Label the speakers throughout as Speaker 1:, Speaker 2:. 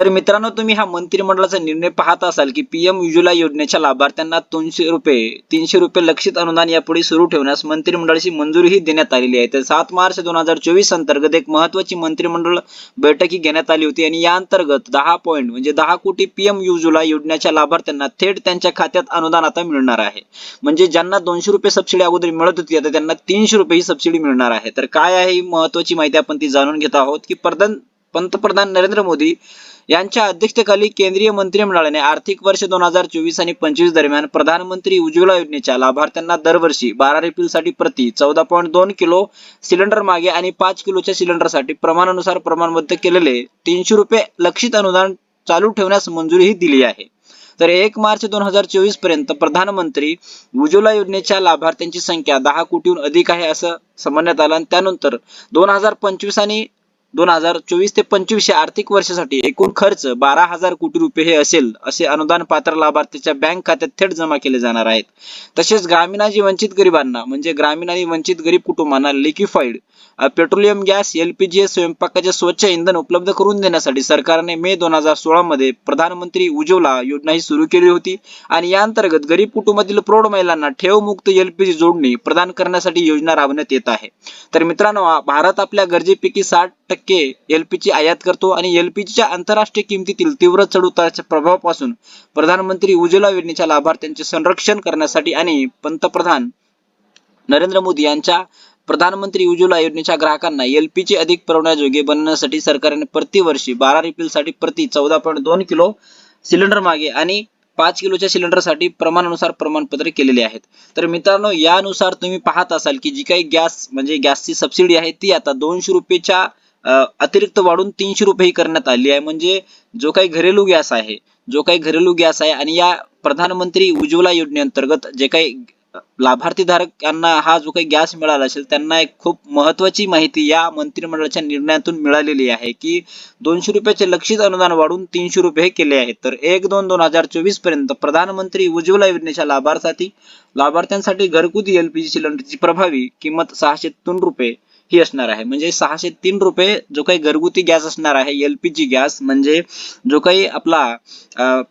Speaker 1: तर मित्रांनो तुम्ही हा मंत्रिमंडळाचा निर्णय पाहत असाल की पीएम उज्ज्वला योजनेच्या लाभार्थ्यांना दोनशे रुपये तीनशे रुपये लक्षित अनुदान यापुढे सुरू ठेवण्यास मंत्रिमंडळाची मंजुरीही देण्यात आलेली आहे. तर सात मार्च दोन हजार चोवीस अंतर्गत एक महत्वाची मंत्रिमंडळ बैठकी घेण्यात आली होती आणि या अंतर्गत दहा पॉईंट म्हणजे दहा कोटी पीएम उज्ज्वला योजनेच्या लाभार्थ्यांना थेट त्यांच्या खात्यात अनुदान आता मिळणार आहे. म्हणजे ज्यांना दोनशे रुपये सबसिडी अगोदर मिळत होती आता त्यांना तीनशे रुपये ही सबसिडी मिळणार आहे. तर काय आहे ही महत्वाची माहिती आपण ती जाणून घेत आहोत की पंतप्रधान नरेंद्र मोदी यांच्या अध्यक्षतेखाली केंद्रीय मंत्रिमंडळाने आर्थिक वर्ष दोन हजार चोवीस आणि पंचवीस दरम्यान प्रधानमंत्री उज्ज्वला योजनेच्या लाभार्थ्यांना दरवर्षी बारा रिफिलसाठी प्रति चौदा पॉईंट दोन किलो सिलेंडर मागे आणि पाच किलोच्या सिलेंडरसाठी प्रमाणानुसार प्रमाणबद्ध केलेले तीनशे रुपये लक्षित अनुदान चालू ठेवण्यास मंजुरीही दिली आहे. तर एक मार्च दोन हजार चोवीसपर्यंत प्रधानमंत्री उज्ज्वला योजनेच्या लाभार्थ्यांची संख्या दहा कोटीहून अधिक आहे असं समजण्यात आलं आणि त्यानंतर दोन हजार पंचवीस आणि दोन हजार चोवीस ते पंचवीस या आर्थिक वर्षासाठी एकूण खर्च बारा हजार कोटी रुपये हे असेल असे अनुदान पात्र लाभार्थीच्या बँक खात्यात थेट जमा केले जाणार आहेत. तसेच ग्रामीण आणि वंचित गरिबांना म्हणजे ग्रामीण आणि वंचित गरीब कुटुंबांना लिक्विफाईड पेट्रोलियम गॅस एलपीजी स्वयंपाकाचे स्वच्छ इंधन उपलब्ध करून देण्यासाठी सरकारने मे दोन हजार सोळा मध्ये प्रधानमंत्री उज्ज्वला योजना ही सुरू केली होती. आणि या अंतर्गत गरीब कुटुंबातील प्रौढ महिलांना ठेव मुक्त एलपीजी जोडणी प्रदान करण्यासाठी योजना राबवण्यात येत आहे. तर मित्रांनो भारत आपल्या गरजेपैकी साठ टक्के एलपीजी आयात करतो आणि एलपीजीच्या आंतरराष्ट्रीय किमतीतील तीव्र चढउताराच्या प्रभावापासून प्रधानमंत्री उज्ज्वला योजनेच्या लाभार्थ्यांचे संरक्षण करण्यासाठी आणि पंतप्रधान नरेंद्र मोदी यांच्या प्रधानमंत्री उज्ज्वला योजनेच्या ग्राहकांना एलपीजी अधिक पुरवण्याजोगे बनवण्यासाठी सरकारने प्रतिवर्षी बारा रिफिलसाठी प्रति चौदा पॉईंट दोन किलो सिलेंडर मागे आणि पाच किलोच्या सिलेंडरसाठी प्रमाणानुसार प्रमाणपत्र केलेले आहेत. तर मित्रांनो यानुसार तुम्ही पाहत असाल की जी काही गॅस म्हणजे गॅसची सबसिडी आहे ती आता दोनशे रुपयेच्या अतिरिक्त वाढून तीनशे रुपये करण्यात आली आहे. म्हणजे जो काही घरेलू गॅस आहे जो काही घरेलू गॅस आहे आणि या प्रधानमंत्री उज्ज्वला योजनेअंतर्गत जे काही लाभार्थी धारकांना हा जो काही गॅस मिळाला असेल त्यांना एक खूप महत्वाची माहिती या मंत्रिमंडळाच्या निर्णयातून मिळालेली आहे की दोनशे रुपयाचे लक्षित अनुदान वाढून तीनशे रुपये हे केले आहेत. तर एक दोन दोन हजार चोवीसपर्यंत प्रधानमंत्री उज्ज्वला योजनेच्या लाभार्थी लाभार्थ्यांसाठी घरगुती एलपीजी सिलेंडरची प्रभावी किंमत सहाशे दोन रुपये ही असणार आहे. म्हणजे सहाशे तीन रुपये जो काही घरगुती गॅस असणार आहे एलपीजी गॅस म्हणजे जो काही आपला अं,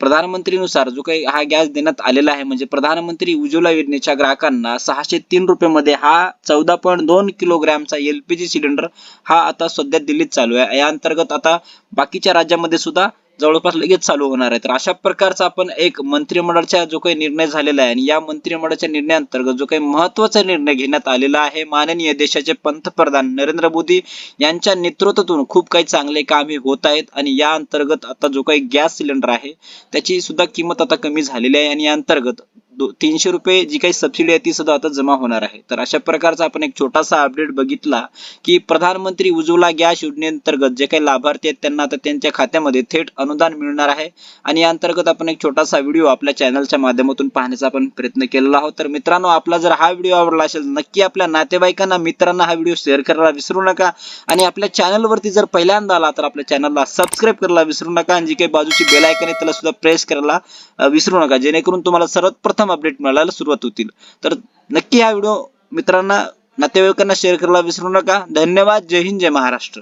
Speaker 1: प्रधानमंत्रीनुसार जो काही हा गॅस देण्यात आलेला आहे म्हणजे प्रधानमंत्री उज्ज्वला योजनेच्या ग्राहकांना सहाशे तीन रुपये मध्ये हा चौदा पॉईंट दोन किलोग्रॅमचा एलपीजी सिलेंडर हा आता सध्या दिल्लीत चालू आहे. या अंतर्गत आता बाकीच्या राज्यामध्ये सुद्धा जवळपास लगेच चालू होणार आहे. तर अशा प्रकारचा आपण एक मंत्रिमंडळाचा जो काही निर्णय झालेला आहे आणि या मंत्रिमंडळाच्या निर्णयाअंतर्गत जो काही महत्त्वाचा निर्णय घेण्यात आलेला आहे माननीय देशाचे पंतप्रधान नरेंद्र मोदी यांच्या नेतृत्वातून खूप काही चांगले कामे होत आहेत आणि या अंतर्गत आता जो काही गॅस सिलेंडर आहे त्याची सुद्धा किंमत आता कमी झालेली आहे आणि या अंतर्गत तीनशे रुपये जी काही सबसिडी आहे ती सुद्धा आता जमा होणार आहे. तर अशा प्रकारचा आपण एक छोटासा अपडेट बघितला की प्रधानमंत्री उज्ज्वला गॅस योजनेअंतर्गत जे काही लाभार्थी आहेत त्यांना आता त्यांच्या खात्यामध्ये थेट अनुदान मिळणार आहे. आणि या अंतर्गत आपण एक छोटासा व्हिडिओ आपल्या चॅनलच्या माध्यमातून पाहण्याचा आपण प्रयत्न केलेला आहोत. तर मित्रांनो आपला जर हा व्हिडिओ आवडला असेल नक्की आपल्या नातेवाईकांना मित्रांना हा व्हिडिओ शेअर करायला विसरू नका. आणि आपल्या चॅनलवरती जर पहिल्यांदा आला तर आपल्या चॅनलला सबस्क्राईब करायला विसरू नका. आणि जी काही बाजूची बेल आयकन आहे त्याला सुद्धा प्रेस करायला विसरू नका. जेणेकरून तुम्हाला सर्वात प्रथम अपडेट मिळायला सुरुवात होतील. तर नक्की हा व्हिडिओ मित्रांना नातेवाईकांना शेअर करायला विसरू नका. धन्यवाद. जय हिंद जय महाराष्ट्र.